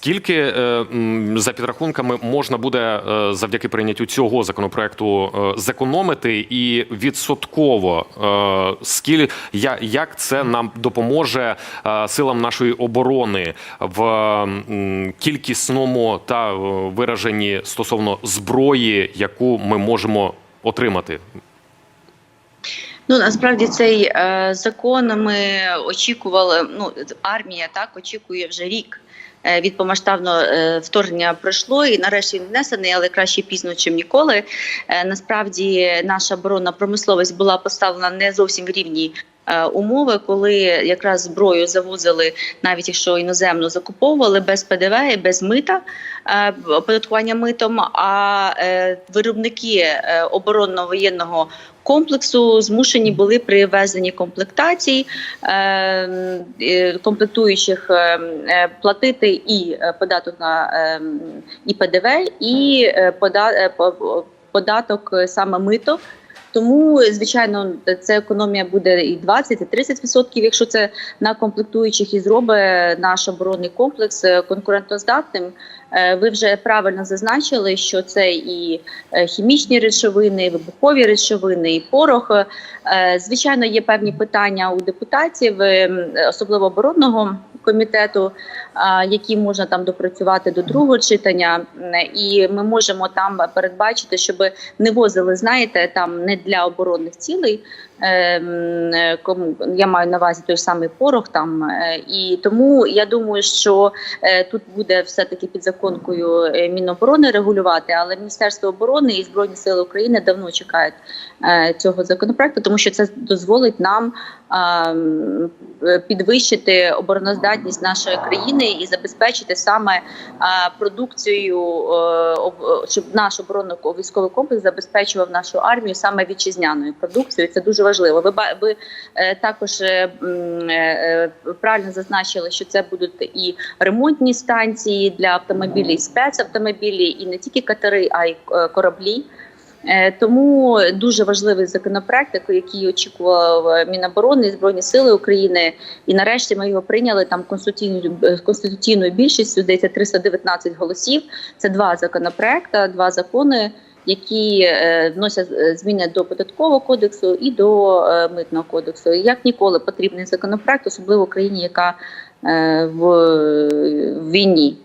Скільки е, за підрахунками можна буде е, завдяки прийняттю цього законопроекту е, зекономити і відсотково скіль, як це нам допоможе силам нашої оборони в кількісному та вираженні стосовно зброї, яку ми можемо отримати? Ну насправді цей е, закон ми очікували. Ну армія так очікує вже рік. Е, Від повномасштабного е, вторгнення пройшло і нарешті він внесений, але краще пізно, чим ніколи. Е, Насправді наша оборонна промисловість була поставлена не зовсім в рівні умови, коли якраз зброю завозили, навіть якщо іноземно закуповували без ПДВ і без мита е, оподаткування митом. А е, виробники е, оборонно-воєнного комплексу змушені були при ввезенні комплектацій е, е, комплектуючих е, е, платити і е, податок на е, і ПДВ, і е, пода, е, по- податок е, саме мито. Тому, звичайно, це економія буде і 20, і 30 відсотків, якщо це на комплектуючих і зробить наш оборонний комплекс конкурентоздатним. Е, Ви вже правильно зазначили, що це і е, хімічні речовини, і вибухові речовини, і порох. Е, Звичайно, є певні питання у депутатів, е, особливо оборонного комітету, які можна там допрацювати до другого читання. І ми можемо там передбачити, щоб не возили, знаєте, там не для оборонних цілей. Е, м, е, я маю на увазі той самий порох там, е, і тому я думаю, що е, тут буде все таки під законкою Міноборони регулювати, але Міністерство оборони і Збройні Сили України давно чекають цього законопроекту, тому що це дозволить нам а, м, е, підвищити обороноздатність нашої країни і забезпечити саме об- щоб наш оборонно-військовий комплекс забезпечував нашу армію саме вітчизняною продукцією. Це дуже важливо. Ви ви е, також е, е, правильно зазначили, що це будуть і ремонтні станції для автомобілів, і спецавтомобілі, і не тільки катери, а й кораблі. Тому дуже важливий законопроект, який- очікував Міноборони і Збройні Сили України. І нарешті ми його прийняли там конституційною конституційною більшістю, здається, 319 голосів. Це два законопроекти, два закони, які е, вносять е, зміни до податкового кодексу і до е, митного кодексу. Як ніколи потрібний законопроект, особливо в країні, яка в війні.